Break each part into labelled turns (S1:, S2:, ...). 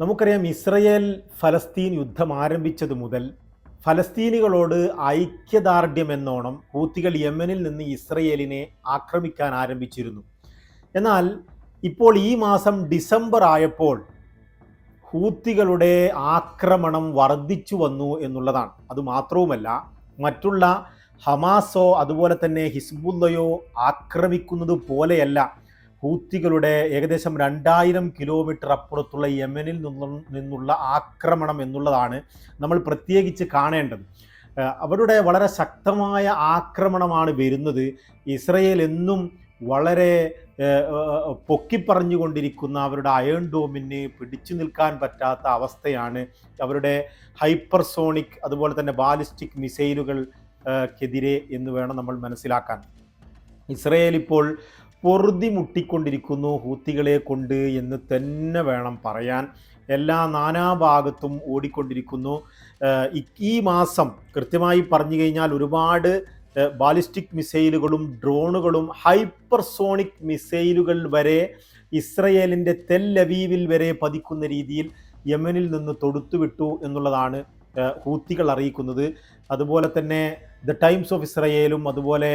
S1: നമുക്കറിയാം ഇസ്രയേൽ ഫലസ്തീൻ യുദ്ധം ആരംഭിച്ചത് മുതൽ ഫലസ്തീനികളോട് ഐക്യദാർഢ്യം എന്നോണം ഹൂത്തികൾ യമനിൽ നിന്ന് ഇസ്രയേലിനെ ആക്രമിക്കാൻ ആരംഭിച്ചിരുന്നു. എന്നാൽ ഇപ്പോൾ ഈ മാസം ഡിസംബർ ആയപ്പോൾ ഹൂത്തികളുടെ ആക്രമണം വർദ്ധിച്ചു വന്നു എന്നുള്ളതാണ്. അത് അതുമാത്രവുമല്ല മറ്റുള്ള ഹമാസോ അതുപോലെ തന്നെ ഹിസ്ബുല്ലയോ ആക്രമിക്കുന്നത് പോലെയല്ല. ഹൂത്തികളുടെ ഏകദേശം രണ്ടായിരം കിലോമീറ്റർ അപ്പുറത്തുള്ള യമനിൽ നിന്നും നിന്നുള്ള ആക്രമണം എന്നുള്ളതാണ് നമ്മൾ പ്രത്യേകിച്ച് കാണേണ്ടത്. അവരുടെ വളരെ ശക്തമായ ആക്രമണമാണ് വരുന്നത്. ഇസ്രയേൽ എന്നും വളരെ പൊക്കിപ്പറഞ്ഞുകൊണ്ടിരിക്കുന്ന അവരുടെ അയൺ ഡോമിന് പിടിച്ചു നിൽക്കാൻ പറ്റാത്ത അവസ്ഥയാണ് അവരുടെ ഹൈപ്പർസോണിക് അതുപോലെ തന്നെ ബാലിസ്റ്റിക് മിസൈലുകൾ ഏഹ്, ക്കെതിരെ എന്ന് വേണം നമ്മൾ മനസ്സിലാക്കാൻ. ഇസ്രയേൽ ഇപ്പോൾ പൊറുതി മുട്ടിക്കൊണ്ടിരിക്കുന്നു ഹൂത്തികളെ കൊണ്ട് എന്ന് തന്നെ വേണം പറയാൻ. എല്ലാ നാനാഭാഗത്തും ഓടിക്കൊണ്ടിരിക്കുന്നു. ഈ മാസം കൃത്യമായി പറഞ്ഞു കഴിഞ്ഞാൽ ഒരുപാട് ബാലിസ്റ്റിക് മിസൈലുകളും ഡ്രോണുകളും ഹൈപ്പർസോണിക് മിസൈലുകൾ വരെ ഇസ്രയേലിന്റെ തെൽ അവീവിൽ വരെ പതിക്കുന്ന രീതിയിൽ യമനിൽ നിന്ന് തൊടുത്തുവിട്ടു എന്നുള്ളതാണ് ഹൂത്തികൾ അറിയിക്കുന്നത്. അതുപോലെ തന്നെ ദ ടൈംസ് ഓഫ് ഇസ്രയേലും അതുപോലെ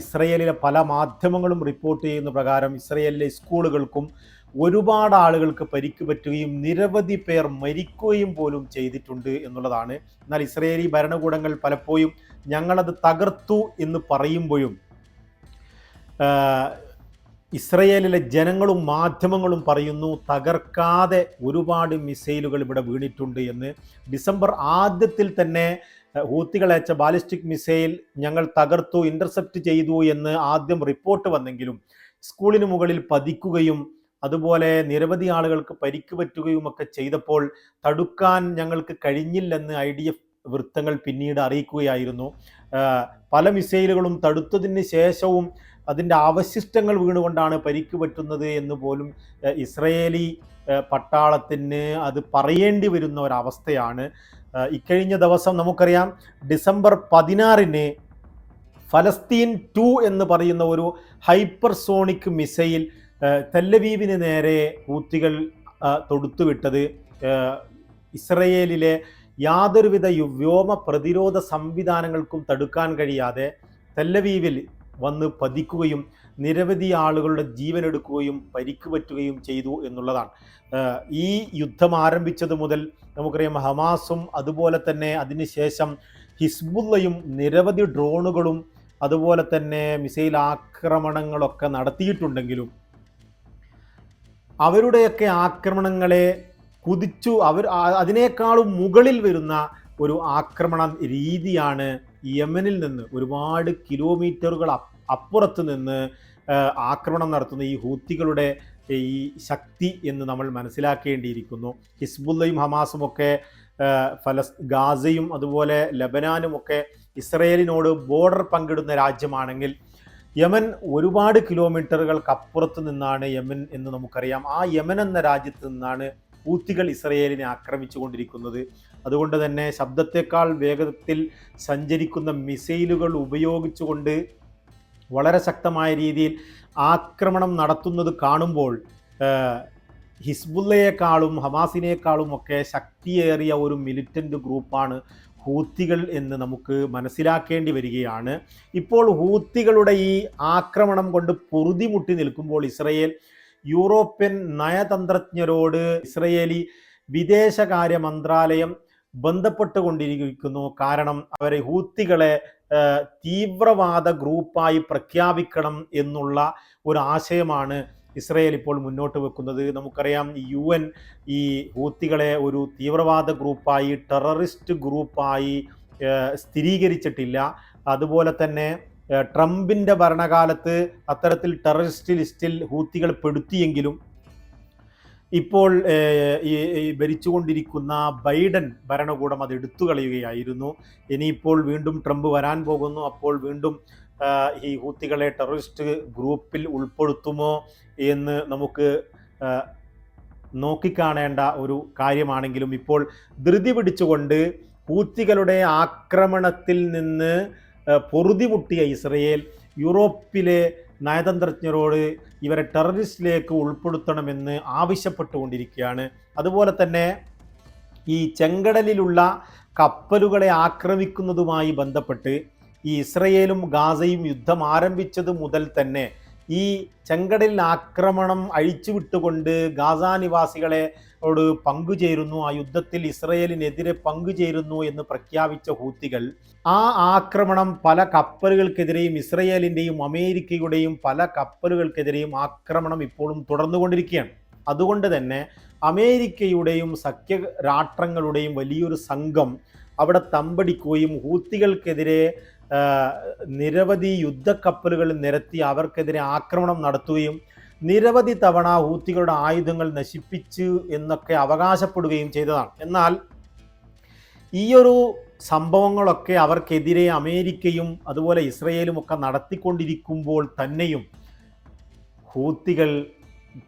S1: ഇസ്രയേലിലെ പല മാധ്യമങ്ങളും റിപ്പോർട്ട് ചെയ്യുന്ന പ്രകാരം ഇസ്രയേലിലെ സ്കൂളുകൾക്കും ഒരുപാട് ആളുകൾക്ക് പരിക്ക് പറ്റുകയും നിരവധി പേർ മരിക്കുകയും പോലും ചെയ്തിട്ടുണ്ട് എന്നുള്ളതാണ്. എന്നാൽ ഇസ്രയേലി ഭരണകൂടങ്ങൾ പലപ്പോഴും ഞങ്ങളത് തകർത്തു എന്ന് പറയുമ്പോഴും ഇസ്രയേലിലെ ജനങ്ങളും മാധ്യമങ്ങളും പറയുന്നു തകർക്കാതെ ഒരുപാട് മിസൈലുകൾ ഇവിടെ വീണിട്ടുണ്ട് എന്ന്. ഡിസംബർ ആദ്യത്തിൽ തന്നെ അഹ് ബാലിസ്റ്റിക് മിസൈൽ ഞങ്ങൾ തകർത്തു ഇന്റർസെപ്റ്റ് ചെയ്തു എന്ന് ആദ്യം റിപ്പോർട്ട് വന്നെങ്കിലും സ്കൂളിന് മുകളിൽ പതിക്കുകയും അതുപോലെ നിരവധി ആളുകൾക്ക് പരിക്ക് പറ്റുകയും ഒക്കെ ചെയ്തപ്പോൾ തടുക്കാൻ ഞങ്ങൾക്ക് കഴിഞ്ഞില്ലെന്ന് ഐ ഡി എഫ് വൃത്തങ്ങൾ പിന്നീട് അറിയിക്കുകയായിരുന്നു. പല മിസൈലുകളും തടുത്തതിന് ശേഷവും അതിന്റെ അവശിഷ്ടങ്ങൾ വീണുകൊണ്ടാണ് പരിക്ക് പറ്റുന്നത് എന്ന് പോലും ഇസ്രയേലി പട്ടാളത്തിന് അത് പറയേണ്ടി വരുന്ന ഒരവസ്ഥയാണ്. ഇക്കഴിഞ്ഞ ദിവസം നമുക്കറിയാം ഡിസംബർ പതിനാറിന് ഫലസ്തീൻ ടു എന്ന് പറയുന്ന ഒരു ഹൈപ്പർസോണിക് മിസൈൽ തെല്ലവീവിന് നേരെ ഹൂത്തികൾ ഏഹ് തൊടുത്തുവിട്ടത് ഇസ്രയേലിലെ യാതൊരുവിധ വ്യോമ പ്രതിരോധ സംവിധാനങ്ങൾക്കും തടുക്കാൻ കഴിയാതെ തെല്ലവീവിൽ വന്ന് പതിക്കുകയും നിരവധി ആളുകളുടെ ജീവനെടുക്കുകയും പരിക്ക് പറ്റുകയും ചെയ്തു എന്നുള്ളതാണ്. ഈ യുദ്ധം ആരംഭിച്ചത് മുതൽ നമുക്കറിയാം ഹമാസും അതുപോലെ തന്നെ അതിനുശേഷം ഹിസ്ബുള്ളയും നിരവധി ഡ്രോണുകളും അതുപോലെ തന്നെ മിസൈൽ ആക്രമണങ്ങളൊക്കെ നടത്തിയിട്ടുണ്ടെങ്കിലും അവരുടെയൊക്കെ ആക്രമണങ്ങളെ കുതിച്ചു അവർ അതിനേക്കാളും മുകളിൽ വരുന്ന ഒരു ആക്രമണ രീതിയാണ് യമനിൽ നിന്ന് ഒരുപാട് കിലോമീറ്ററുകൾ അപ്പുറത്ത് നിന്ന് ആക്രമണം നടത്തുന്ന ഈ ഹൂത്തികളുടെ ഈ ശക്തി എന്ന് നമ്മൾ മനസ്സിലാക്കേണ്ടിയിരിക്കുന്നു. ഹിസ്ബുല്ലയും ഹമാസും ഒക്കെ ഫലസ് ഗാസയും അതുപോലെ ലബനാനും ഒക്കെ ഇസ്രയേലിനോട് ബോർഡർ പങ്കിടുന്ന രാജ്യമാണെങ്കിൽ യമൻ ഒരുപാട് കിലോമീറ്ററുകൾക്ക് അപ്പുറത്ത് നിന്നാണ് യമൻ എന്ന് നമുക്കറിയാം. ആ യമൻ എന്ന രാജ്യത്ത് നിന്നാണ് ഹൂത്തികൾ ഇസ്രയേലിനെ ആക്രമിച്ചു കൊണ്ടിരിക്കുന്നത് അതുകൊണ്ട് തന്നെ ശബ്ദത്തെക്കാൾ വേഗത്തിൽ സഞ്ചരിക്കുന്ന മിസൈലുകൾ ഉപയോഗിച്ചുകൊണ്ട് വളരെ ശക്തമായ രീതിയിൽ ആക്രമണം നടത്തുന്നത് കാണുമ്പോൾ ഹിസ്ബുല്ലയെക്കാളും ഹമാസിനേക്കാളും ഒക്കെ ശക്തിയേറിയ ഒരു മിലിറ്റന്റ് ഗ്രൂപ്പാണ് ഹൂത്തികൾ എന്ന് നമുക്ക് മനസ്സിലാക്കേണ്ടി വരികയാണ്. ഇപ്പോൾ ഹൂത്തികളുടെ ഈ ആക്രമണം കൊണ്ട് പൊറുതിമുട്ടി നിൽക്കുമ്പോൾ ഇസ്രയേൽ യൂറോപ്യൻ നയതന്ത്രജ്ഞരോട് ഇസ്രയേലി വിദേശകാര്യ മന്ത്രാലയം ബന്ധപ്പെട്ടുകൊണ്ടിരിക്കുന്നു. കാരണം അവരെ ഹൂത്തികളെ തീവ്രവാദ ഗ്രൂപ്പായി പ്രഖ്യാപിക്കണം എന്നുള്ള ഒരു ആശയമാണ് ഇസ്രയേൽ ഇപ്പോൾ മുന്നോട്ട് വെക്കുന്നത്. നമുക്കറിയാം യു എൻ ഈ ഹൂത്തികളെ ഒരു തീവ്രവാദ ഗ്രൂപ്പായി ടെററിസ്റ്റ് ഗ്രൂപ്പായി സ്ഥിരീകരിച്ചിട്ടില്ല. അതുപോലെ തന്നെ ട്രംപിന്റെ ഭരണകാലത്ത് അത്തരത്തിൽ ടെററിസ്റ്റ് ലിസ്റ്റിൽ ഹൂത്തികൾ പെടുത്തിയെങ്കിലും ഇപ്പോൾ ഈ ഭരിച്ചുകൊണ്ടിരിക്കുന്ന ബൈഡൻ ഭരണകൂടം അത് എടുത്തു കളയുകയായിരുന്നു ഇനിയിപ്പോൾ വീണ്ടും ട്രംപ് വരാൻ പോകുന്നു. അപ്പോൾ വീണ്ടും ഈ ഹൂത്തികളെ ടെററിസ്റ്റ് ഗ്രൂപ്പിൽ ഉൾപ്പെടുത്തുമോ എന്ന് നമുക്ക് നോക്കിക്കാണേണ്ട ഒരു കാര്യമാണെങ്കിലും ഇപ്പോൾ ധൃതി പിടിച്ചുകൊണ്ട് ഹൂത്തികളുടെ ആക്രമണത്തിൽ നിന്ന് പൊറുതി പൊറുതിമുട്ടിയ ഇസ്രയേൽ യൂറോപ്പിലെ നയതന്ത്രജ്ഞരോട് ഇവരെ ടെററിസ്റ്റിലേക്ക് ഉൾപ്പെടുത്തണമെന്ന് ആവശ്യപ്പെട്ടുകൊണ്ടിരിക്കുകയാണ്. അതുപോലെ തന്നെ ഈ ചെങ്കടലിലുള്ള കപ്പലുകളെ ആക്രമിക്കുന്നതുമായി ബന്ധപ്പെട്ട് ഈ ഇസ്രയേലും ഗാസയും യുദ്ധം ആരംഭിച്ചത് മുതൽ തന്നെ ഈ ചെങ്കടലിൽ ആക്രമണം അഴിച്ചുവിട്ടുകൊണ്ട് ഗാസ നിവാസികളെ ോട് പങ്കുചേരുന്നു. ആ യുദ്ധത്തിൽ ഇസ്രയേലിനെതിരെ പങ്കുചേരുന്നു എന്ന് പ്രഖ്യാപിച്ച ഹൂത്തികൾ ആ ആക്രമണം പല കപ്പലുകൾക്കെതിരെയും ഇസ്രയേലിന്റെയും അമേരിക്കയുടെയും പല കപ്പലുകൾക്കെതിരെയും ആക്രമണം ഇപ്പോഴും തുടർന്നുകൊണ്ടിരിക്കുകയാണ്. അതുകൊണ്ട് തന്നെ അമേരിക്കയുടെയും സഖ്യ രാഷ്ട്രങ്ങളുടെയും വലിയൊരു സംഘം അവിടെ തമ്പടിക്കുകയും ഹൂത്തികൾക്കെതിരെ നിരവധി യുദ്ധക്കപ്പലുകൾ നിരത്തി അവർക്കെതിരെ ആക്രമണം നടത്തുകയും നിരവധി തവണ ഹൂത്തികളുടെ ആയുധങ്ങൾ നശിപ്പിച്ചു എന്നൊക്കെ അവകാശപ്പെടുകയും ചെയ്തതാണ്. എന്നാൽ ഈയൊരു സംഭവങ്ങളൊക്കെ അവർക്കെതിരെ അമേരിക്കയും അതുപോലെ ഇസ്രയേലും ഒക്കെ നടത്തിക്കൊണ്ടിരിക്കുമ്പോൾ തന്നെയും ഹൂത്തികൾ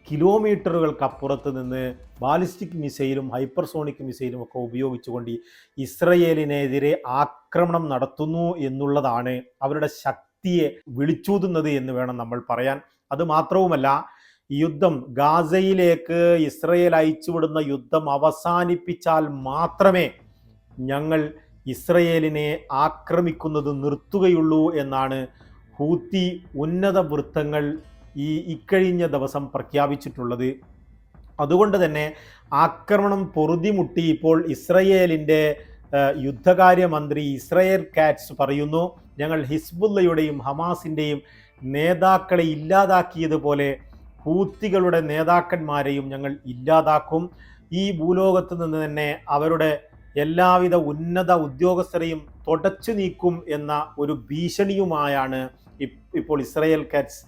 S1: കിലോമീറ്ററുകൾക്കപ്പുറത്ത് നിന്ന് ബാലിസ്റ്റിക് മിസൈലും ഹൈപ്പർസോണിക് മിസൈലും ഒക്കെ ഉപയോഗിച്ചുകൊണ്ട് ഇസ്രയേലിനെതിരെ ആക്രമണം നടത്തുന്നു എന്നുള്ളതാണ് അവരുടെ ശക്തിയെ വിളിച്ചൂതുന്നത് എന്ന് വേണം നമ്മൾ പറയാൻ. അത് മാത്രവുമല്ല യുദ്ധം ഗാസയിലേക്ക് ഇസ്രയേൽ അയച്ചുവിടുന്ന യുദ്ധം അവസാനിപ്പിച്ചാൽ മാത്രമേ ഞങ്ങൾ ഇസ്രയേലിനെ ആക്രമിക്കുന്നത് നിർത്തുകയുള്ളൂ എന്നാണ് ഹൂത്തി ഉന്നത വൃത്തങ്ങൾ ഈ ഇക്കഴിഞ്ഞ ദിവസം പ്രഖ്യാപിച്ചിട്ടുള്ളത്. അതുകൊണ്ട് തന്നെ ആക്രമണം പൊറുതിമുട്ടി ഇപ്പോൾ ഇസ്രയേലിന്റെ യുദ്ധകാര്യമന്ത്രി ഇസ്രയേൽ കാറ്റ്സ് പറയുന്നു ഞങ്ങൾ ഹിസ്ബുല്ലയുടെയും ഹമാസിന്റെയും നേതാക്കളെ ഇല്ലാതാക്കിയതുപോലെ ഹൂത്തികളുടെ നേതാക്കന്മാരെയും ഞങ്ങൾ ഇല്ലാതാക്കും. ഈ ഭൂലോകത്ത് നിന്ന് തന്നെ അവരുടെ എല്ലാവിധ ഉന്നത ഉദ്യോഗസ്ഥരെയും തുടച്ചു നീക്കും എന്ന ഒരു ഭീഷണിയുമായാണ് ഇപ്പോൾ ഇസ്രയേൽ കാറ്റ്സ്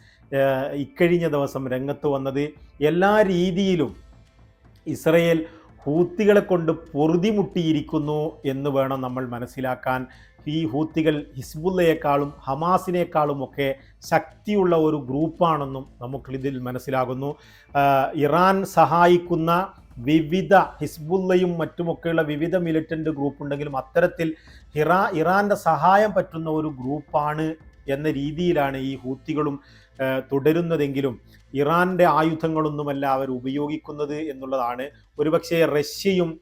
S1: ഇക്കഴിഞ്ഞ ദിവസം രംഗത്ത് വന്നത് എല്ലാ രീതിയിലും ഇസ്രയേൽ ഹൂത്തികളെ കൊണ്ട് പൊറുതിമുട്ടിയിരിക്കുന്നു എന്ന് വേണം നമ്മൾ മനസ്സിലാക്കാൻ. ഈ ഹൂത്തികൾ ഹിസ്ബുള്ളയെക്കാളും ഹമാസിനേക്കാളും ഒക്കെ ശക്തിയുള്ള ഒരു ഗ്രൂപ്പാണെന്നും നമുക്കിതിൽ മനസ്സിലാകുന്നു. ഇറാൻ സഹായിക്കുന്ന വിവിധ ഹിസ്ബുള്ളയും മറ്റുമൊക്കെയുള്ള വിവിധ മിലിറ്റന്റ് ഗ്രൂപ്പ് ഉണ്ടെങ്കിലും അത്തരത്തിൽ ഇറാ ഇറാന്റെ സഹായം പറ്റുന്ന ഒരു ഗ്രൂപ്പാണ് എന്ന രീതിയിലാണ് ഈ ഹൂത്തികളും തുടരുന്നതെങ്കിലും ഇറാന്റെ ആയുധങ്ങളൊന്നുമല്ല അവർ ഉപയോഗിക്കുന്നത് എന്നുള്ളതാണ്. ഒരുപക്ഷെ റഷ്യയും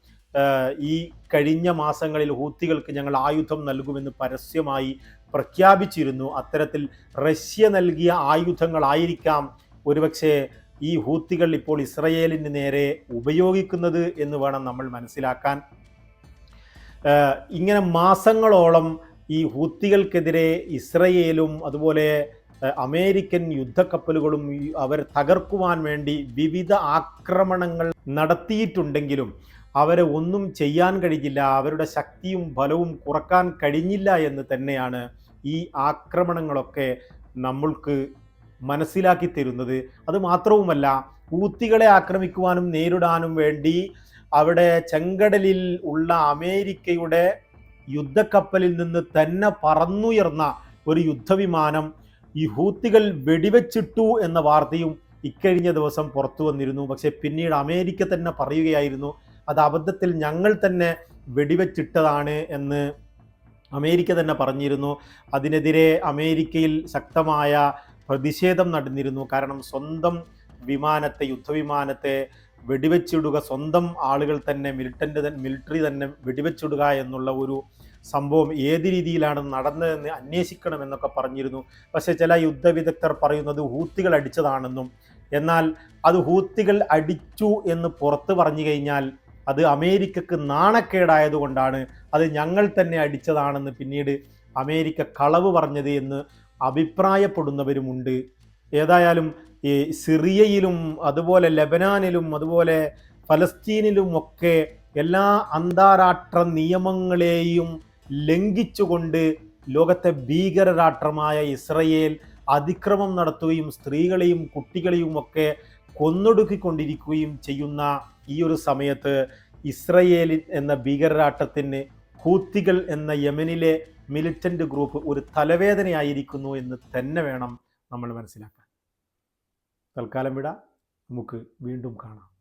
S1: ഈ കഴിഞ്ഞ മാസങ്ങളിൽ ഹൂത്തികൾക്ക് ഞങ്ങൾ ആയുധം നൽകുമെന്ന് പരസ്യമായി പ്രഖ്യാപിച്ചിരുന്നു. അത്തരത്തിൽ റഷ്യ നൽകിയ ആയുധങ്ങളായിരിക്കാം ഒരുപക്ഷെ ഈ ഹൂത്തികൾ ഇപ്പോൾ ഇസ്രയേലിന് നേരെ ഉപയോഗിക്കുന്നത് എന്ന് വേണം നമ്മൾ മനസ്സിലാക്കാൻ. ഇങ്ങനെ മാസങ്ങളോളം ഈ ഹൂത്തികൾക്കെതിരെ ഇസ്രയേലും അതുപോലെ അമേരിക്കൻ യുദ്ധക്കപ്പലുകളും അവർ തകർക്കുവാൻ വേണ്ടി വിവിധ ആക്രമണങ്ങൾ നടത്തിയിട്ടുണ്ടെങ്കിലും അവരെ ഒന്നും ചെയ്യാൻ കഴിഞ്ഞില്ല. അവരുടെ ശക്തിയും ബലവും കുറയ്ക്കാൻ കഴിഞ്ഞില്ല എന്ന് തന്നെയാണ് ഈ ആക്രമണങ്ങളൊക്കെ നമ്മൾക്ക് മനസ്സിലാക്കി തരുന്നത്. അത് മാത്രവുമല്ല ഊത്തികളെ ആക്രമിക്കുവാനും നേരിടാനും വേണ്ടി അവിടെ ചെങ്കടലിൽ ഉള്ള അമേരിക്കയുടെ യുദ്ധക്കപ്പലിൽ നിന്ന് തന്നെ പറന്നുയർന്ന ഒരു യുദ്ധവിമാനം ഈ ഹൂത്തികൾ വെടിവെച്ചിട്ടു എന്ന വാർത്തയും ഇക്കഴിഞ്ഞ ദിവസം പുറത്തു വന്നിരുന്നു. പക്ഷേ പിന്നീട് അമേരിക്ക തന്നെ പറയുകയായിരുന്നു അത് അബദ്ധത്തിൽ ഞങ്ങൾ തന്നെ വെടിവെച്ചിട്ടതാണ് എന്ന് അമേരിക്ക തന്നെ പറഞ്ഞിരുന്നു. അതിനെതിരെ അമേരിക്കയിൽ ശക്തമായ പ്രതിഷേധം നടന്നിരുന്നു. കാരണം സ്വന്തം വിമാനത്തെ യുദ്ധവിമാനത്തെ വെടിവെച്ചിടുക സ്വന്തം ആളുകൾ തന്നെ മിലിറ്റന്റ് മിലിറ്ററി തന്നെ വെടിവെച്ചിടുക എന്നുള്ള ഒരു സംഭവം ഏത് രീതിയിലാണ് നടന്നതെന്ന് അന്വേഷിക്കണം എന്നൊക്കെ പറഞ്ഞിരുന്നു. പക്ഷെ ചില യുദ്ധവിദഗ്ധർ പറയുന്നത് ഹൂത്തികൾ അടിച്ചതാണെന്നും എന്നാൽ അത് ഹൂത്തികൾ അടിച്ചു എന്ന് പുറത്ത് പറഞ്ഞു കഴിഞ്ഞാൽ അത് അമേരിക്കക്ക് നാണക്കേടായതുകൊണ്ടാണ് അത് ഞങ്ങൾ തന്നെ അടിച്ചതാണെന്ന് പിന്നീട് അമേരിക്ക കളവ് പറഞ്ഞത് എന്ന് അഭിപ്രായപ്പെടുന്നവരുമുണ്ട്. ഏതായാലും ഈ സിറിയയിലും അതുപോലെ ലെബനാനിലും അതുപോലെ ഫലസ്തീനിലും ഒക്കെ എല്ലാ അന്താരാഷ്ട്ര നിയമങ്ങളെയും ലംഘിച്ചുകൊണ്ട് ലോകത്തെ ഭീകരരാഷ്ട്രമായ ഇസ്രയേൽ അതിക്രമം നടത്തുകയും സ്ത്രീകളെയും കുട്ടികളെയും ഒക്കെ കൊന്നൊടുക്കിക്കൊണ്ടിരിക്കുകയും ചെയ്യുന്ന ഈ ഒരു സമയത്ത് ഇസ്രയേൽ എന്ന ഭീകരരാഷ്ട്രത്തിന് ഹൂത്തികൾ എന്ന യമനിലെ മിലിറ്റന്റ് ഗ്രൂപ്പ് ഒരു തലവേദനയായിരിക്കുന്നു എന്ന് തന്നെ വേണം നമ്മൾ മനസ്സിലാക്കാൻ. തൽക്കാലം വിടാം. നമുക്ക് വീണ്ടും കാണാം.